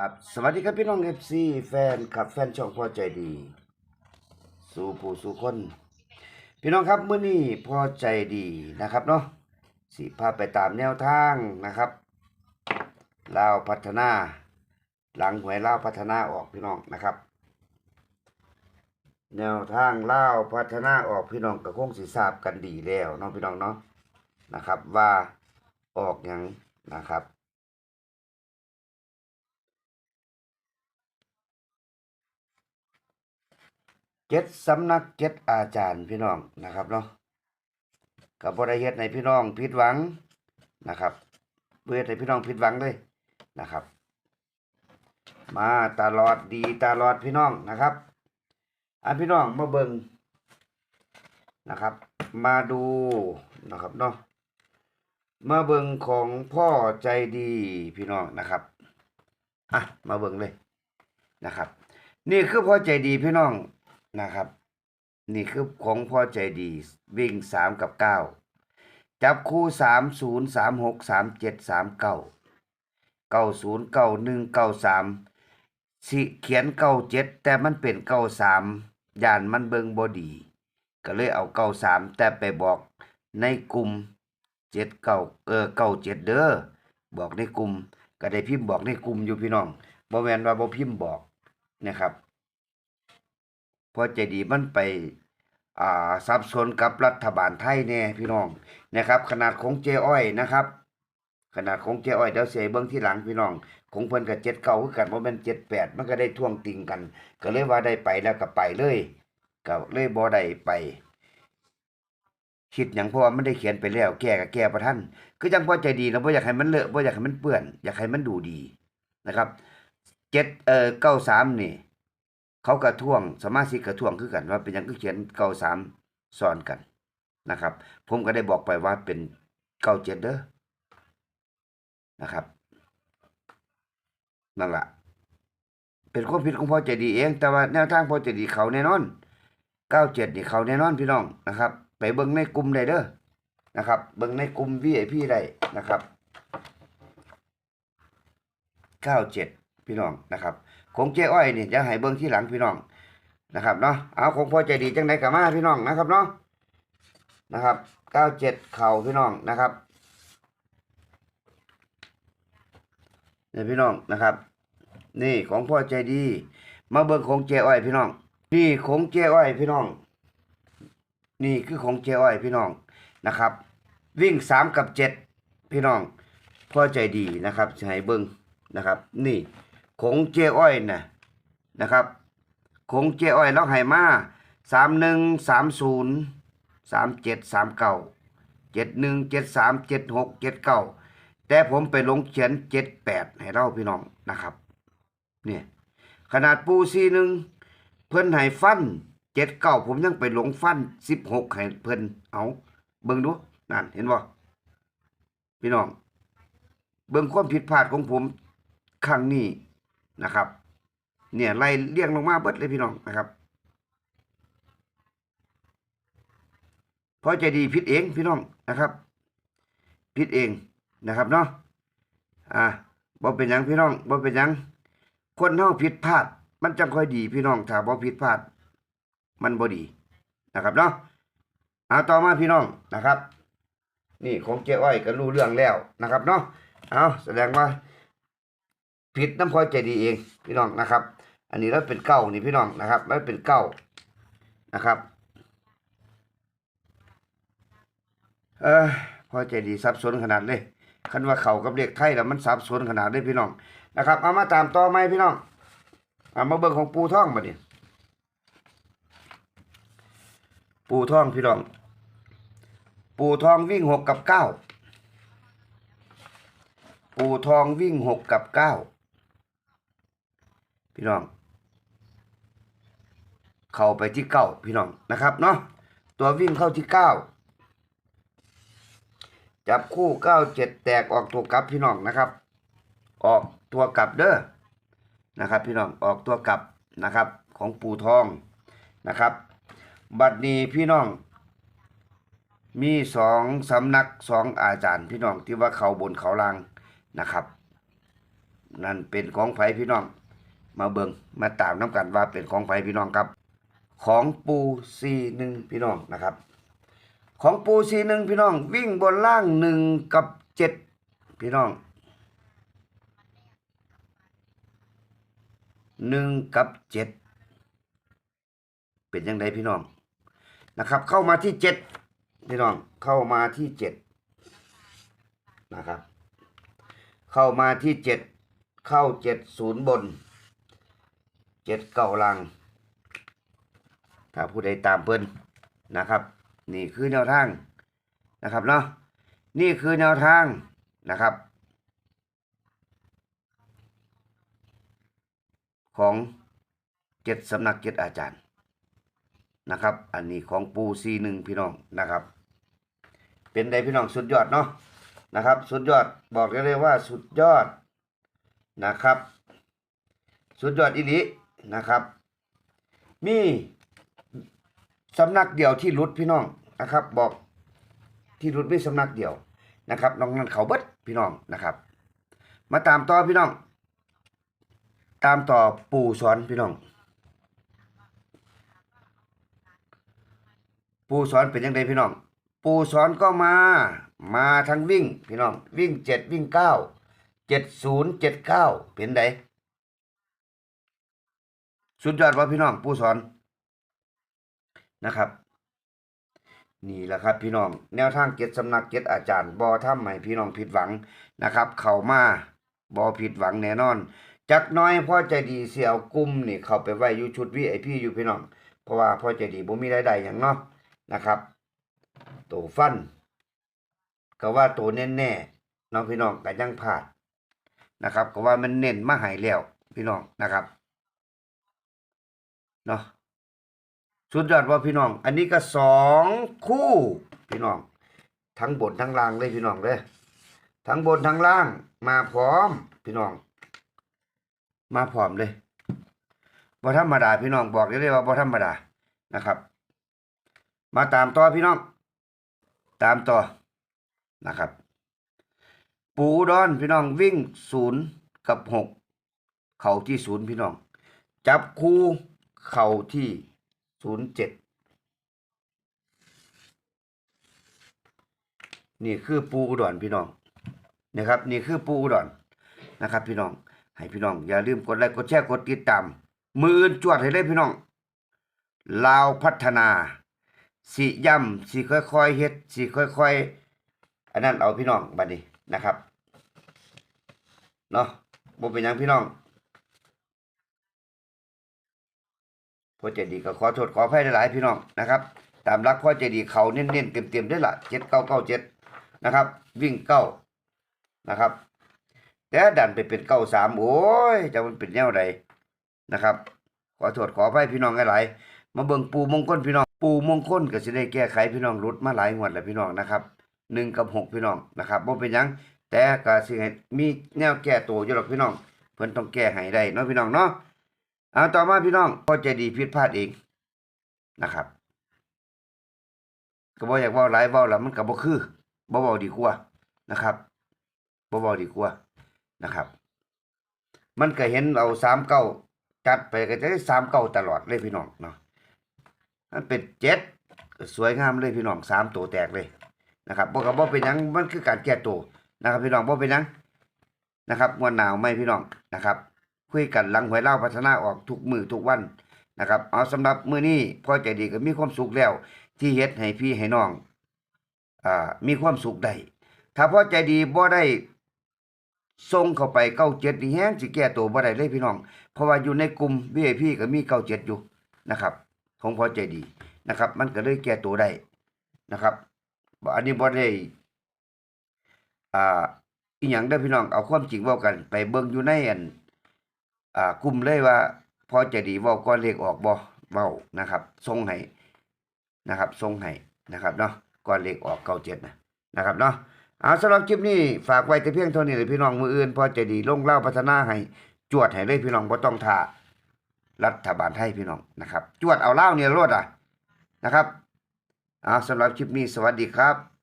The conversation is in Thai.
ครับสวัสดีครับพี่น้องเอฟซีแฟนคลับแฟนช่องพอใจดี สู่ผู้สู่คน พี่น้องครับเมื้อนี้พอใจดีนะครับเนาะสิพาไปตามแนวทางนะครับลาวพัฒนา หลังหวยลาวพัฒนาออกพี่น้องนะครับ แนวทางลาวพัฒนาออกพี่น้องก็คงสิทราบกันดีแล้วเนาะพี่น้องเนาะนะครับว่าออกหยังนะครับ เจ็ดสำนักเจ็ดอาจารย์พี่น้องนะครับเนาะกับบริเฮ็ดในพี่น้องผิดหวังนะครับเพื่อให้พี่น้องผิดหวังเลยนะครับ มาตลอดดีตลอดพี่น้องนะครับอันพี่น้องมาเบิงนะครับ มาดูนะครับเนาะมาเบิงของพ่อใจดีพี่น้องนะครับอะมาเบิงเลยนะครับ นี่คือพ่อใจดีพี่น้อง นะครับ นี่คือของพ่อใจดีวิ่งสามกับเก้าจับคู่สามศูนย์สามหกสามเจ็ดสามเก้าเก้าศูนย์เก้าหนึ่งเก้าสามสิเขียนเก้าเจ็ดแต่มันเป็นเก้าสามย่านมันเบิงบอดี ก็เลยเอาเก้าสามแต่ไปบอกในกลุ่มเจ็ดเก้าเออเก้าเจ็ดเด้อบอกในกลุ่มก็ได้พิมพ์บอกในกลุ่มอยู่พี่น้องบ่แมนว่าบ่พิมพ์บอกนะครับ พอใจดีมันไปอ่าสับสนกับรัฐบาลไทยแน่พี่น้องนะครับ ขนาดของเจอ้อยนะครับ ขนาดของเจอ้อยเดี๋ยวเสียเบิ้องที่หลังพี่น้องของเพิ่นกับเจ็ดเก้าคือกันว่าเป็นเจ็ดแปดมันก็ได้ท่วงติงกัน ก็เลยว่าได้ไปแล้วก็ไปเลยก็เลยบ่ได้ไปคิดอย่างเพราะว่ามันได้เขียนไปแล้ว แก้ก็แก้ประท่านคือจังพอใจดีนะบ่อยากให้มันเลอะบ่อยากให้มันเปื้อน อยากให้มันดูดีนะครับเจ็ดเอ่อเก้าสามนี่ เขากระท่วงสมาชิกกระท่วงคือกันว่าเป็นยังก็เขียนเก้าสามซ้อนกันนะครับ ผมก็ได้บอกไปว่าเป็นเก้าเจ็ดเด้อนะครับนั่นแหละเป็นความผิดของพ่อใจดีเอง แต่ว่าแนวทางพ่อใจดีเขาแน่นอนเก้าเจ็ดนี่เขาแน่นอนพี่น้องนะครับ ไปเบิ่งในกลุ่มได้เด้อนะครับ เบิ่งในกลุ่ม VIP ได้นะครับเก้าเจ็ด พี่น้องนะครับของเจ้อ้อยนี่จะให้เบิ่งที่หลังพี่น้องนะครับเนาะเอาของพ่อใจดีจังไดก็มาพี่น้องนะครับเนาะนะครับเก้าเจ็ดเข่าพี่น้องนะครับเนี่ยพี่น้องนะครับ นี่ของพ่อใจดี มาเบิ่งของเจ้อ้อยพี่น้อง นี่ของเจ้อ้อยพี่น้อง นี่คือของเจ้อ้อยพี่น้องนะครับ วิ่งสามกับเจ็ดพี่น้องพ่อใจดีนะครับให้เบิ่งนะครับ นี่ ของเจ้อ้อยนะนะครับของเจ้อ้อยเราให้มาสามหนึ่งสามศูนย์สามเจ็ดสามเก้าเจ็ดหนึ่งเจ็ดสามเจ็ดหกเจ็ดเก้าแต่ผมไปลงเขียนเจ็ดแปดให้เราพี่น้องนะครับเนี่ยขนาดปูซีหนึ่งเพิ่นให้ฟันเจ็ดเก้าผมยังไปลงฟันสิบหกให้เพิ่นเอาเบิ่งดูนั่นเห็นบ่พี่น้อง เบิ่งความผิดพลาดของผมครั้งนี้ นะครับ เนี่ยไล่เลี้ยงลงมาเบิดเลยพี่น้องนะครับเพราะใจดีผิดเองพี่น้องนะครับผิดเองนะครับเนาะอ่าบ่เป็นยังพี่น้องบ่เป็นยังคนเฮาผิดพลาด มันจังค่อยดีพี่น้องถ้าบ่ผิดพลาด มันบ่ดีนะครับเนาะเอาต่อมาพี่น้องนะครับ นี่ของเจ้อ้อยก็รู้เรื่องแล้วนะครับเนาะเอาแสดงว่า ผิดน้ำพอใจดีเองพี่น้องนะครับ อันนี้เราเป็นเก้านี่พี่น้องนะครับเราเป็นเก้านะครับเออพอใจดีสับสนขนาดเลยคันว่าเขากับเลขไทยแล้วมันสับสนขนาดเลยพี่น้องนะครับเอามาตามต่อไหมพี่น้องเอามาเบิ่งของปูท่องมาดิปูท่องพี่น้อง ปูทองวิ่งหกกับเก้าปูทองวิ่งหกกับเก้า พี่น้อง เข้าไปที่เก้าพี่น้องนะครับเนาะตัววิ่งเข้าที่เก้าจับคู่เก้าเจ็ดแตกออกตัวกลับพี่น้องนะครับ ออกตัวกลับเด้อนะครับ พี่น้องออกตัวกลับนะครับ ของปูทองนะครับ บัดนี้พี่น้อง มีสองสำนักสองอาจารย์พี่น้องที่ว่าเขาบนเขาล่างนะครับ นั่นเป็นของไผพี่น้อง มาเบิงมาตามน้ำกันว่าเป็นของไผพี่น้องครับ ของปูซีหนึ่งพี่น้องนะครับ ของปูซีหนึ่งพี่น้อง วิ่งบนล่างหนึ่งกับเจ็ดพี่น้องหนึ่งกับเจ็ดเป็นยังไงพี่น้องนะครับ เข้ามาที่เจ็ดพี่น้องเข้ามาที่เจ็ดนะครับ เข้ามาที่เจ็ดเข้าเจ็ดศูนย์บน เจ็ดเก้าลังถ้าผู้ใดตามเพิ่นนะครับ นี่คือแนวทางนะครับเนาะนี่คือแนวทางนะครับ ของเจ็ดสำนักเจ็ดอาจารย์นะครับ อันนี้ของปูซีหนึ่งพี่น้องนะครับ เป็นไดพี่น้องสุดยอดเนาะนะครับ สุดยอดบอกได้เลยว่าสุดยอดนะครับ สุดยอดอีหลี นะครับ มีสำนักเดียวที่หลุดพี่น้องนะครับ บอกที่หลุดไม่สำนักเดียวนะครับน้องนั้นเขาเบิดพี่น้องนะครับ มาตามต่อพี่น้อง ตามต่อปู่สอนพี่น้อง ปู่สอนเป็นยังไงพี่น้อง ปู่สอนก็มามาทั้งวิ่งพี่น้องวิ่งเจ็ดวิ่งเก้าเจ็ดศูนย์เจ็ดเก้าเป็นได สุดยอดว่าพี่น้องปู่สอนนะครับ นี่แหละครับ พี่น้อง แนวทางเจ็ดสำนักเจ็ดอาจารย์บอทำให้พี่น้องผิดหวังนะครับ เข้ามาบอผิดหวังแน่นอนจักน้อยพ่อใจดีเสี่ยเอากลุ่มนี่เข้าไปไว้อยู่ชุดวีไอพี่อยู่พี่น้อง เพราะว่าพ่อใจดีบ่มีรายได้หยังเนาะนะครับตัวฟัน ก็ว่าตัวแน่แน่น้องพี่น้องก็ยังพลาดนะครับ ก็ว่ามันเน้นมาหายแล้วพี่น้องนะครับ เนาะสุดยอดว่าพี่น้อง อันนี้ก็สองคู่พี่น้อง ทั้งบนทั้งล่างเลยพี่น้องเลยทั้งบนทั้งล่างมาพร้อมพี่น้อง มาพร้อมเลยบ่ธรรมดาพี่น้องบอกได้เลยว่าบ่ธรรมดานะครับ มาตามต่อพี่น้อง ตามต่อนะครับ ปูดอนพี่น้องวิ่งศูนย์กับหกเข่าที่ศูนย์พี่น้อง จับคู่ เข่าที่ศูนย์เจ็ดนี่คือปูอุดรพี่น้องนะครับ นี่คือปูอุดรนะครับ พี่น้อง ให้พี่น้อง อย่าลืมกดไลค์กดแชร์กดติดตามมืออื่นจวดให้เลยพี่น้องลาวพัฒนาสิย่ำสิค่อยๆเฮ็ดสิค่อยๆอันนั้นเอาพี่น้องบัดนี้นะครับเนาะบ่เป็นยังพี่น้อง พ่อเจดีก็ขอโทษขออภัยหลายพี่น้องนะครับ ตามรักพ่อเจดีเขาเน้นๆเต็มๆได้ละเจ็ดเก้าเก้าเจ็ดนะครับ วิ่งเก้านะครับ แต่ดันไปเป็นเก้าสามโอ้ยจะมันเป็นแนวใดนะครับ ขอโทษขออภัยพี่น้องหลายมาเบิ่งปูมงคลพี่น้องปูมงคลก็สิได้แก้ไขพี่น้องรุดมาหลายงวดแล้วพี่น้องนะครับหนึ่งกับหกพี่น้องนะครับบ่เป็นยังแต่ก็สิให้มีแนวแก้ตัวอยู่หรอกพี่น้องเพิ่นต้องแก้ให้ได้เนาะพี่น้องเนาะ เอาต่อมาพี่น้องพอใจดีผิดพลาดเองนะครับก็บ่อยากว้าหลายว้าแล้วมันก็บ่คือบ่เว้าดีกว่านะครับบ่เว้าดีกว่านะครับ มันก็เห็นเอา3เก้าจัดไปก็จะได้3เก้าตลอดเลยพี่น้องเนาะมันเป็นเจ็ดสวยงามเลยพี่น้องสามตัวแตกเลยนะครับบ่ก็บ่เป็นยังมันคือการแก้ตัวนะครับ พี่น้องบ่เป็นยังนะครับมวนหนาวไหมพี่น้องนะครับ คุยกันหลังหวยเล่าพัฒนาออกทุกมือทุกวันนะครับ เอาสำหรับมื้อนี้พ่อใจดีก็มีความสุขแล้ว ที่เฮ็ดให้พี่ให้น้องอ่ามีความสุขได้ถ้าพ่อใจดีบ่ได้ส่งเข้าไป97นี่แฮงสิแก้ตัวบ่ได้เลยพี่น้อง เพราะว่าอยู่ในกลุ่ม VIP ก็มี97อยู่นะครับ ของพ่อใจดีนะครับ มันก็เลยแก้ตัวได้นะครับอันนี้บ่ได้อ่าอีหยังเด้พี่น้องเอาความจริงเว้ากัน ไปเบิ่งอยู่ในอัน อ่ากลุ่มเลยว่า พอจะดีว้าก้อนเลขออกบ่เว้านะครับส่งให้นะครับส่งให้นะครับเนาะก้อนเลขออกเก้าเจ็ดนะนะครับเนาะเอาสำหรับคลิปนี้ฝากไว้แต่เพียงเท่านี้เลยพี่น้องมืออื่น พอจะดีลงเล่าพัฒนาให้จวดให้เลยพี่น้องบ่ต้องท่ารัฐบาลไทยพี่น้องนะครับ จวดเอาเล่าเนี่ยรวดอะนะครับเอาสำหรับคลิปนี้สวัสดีครับ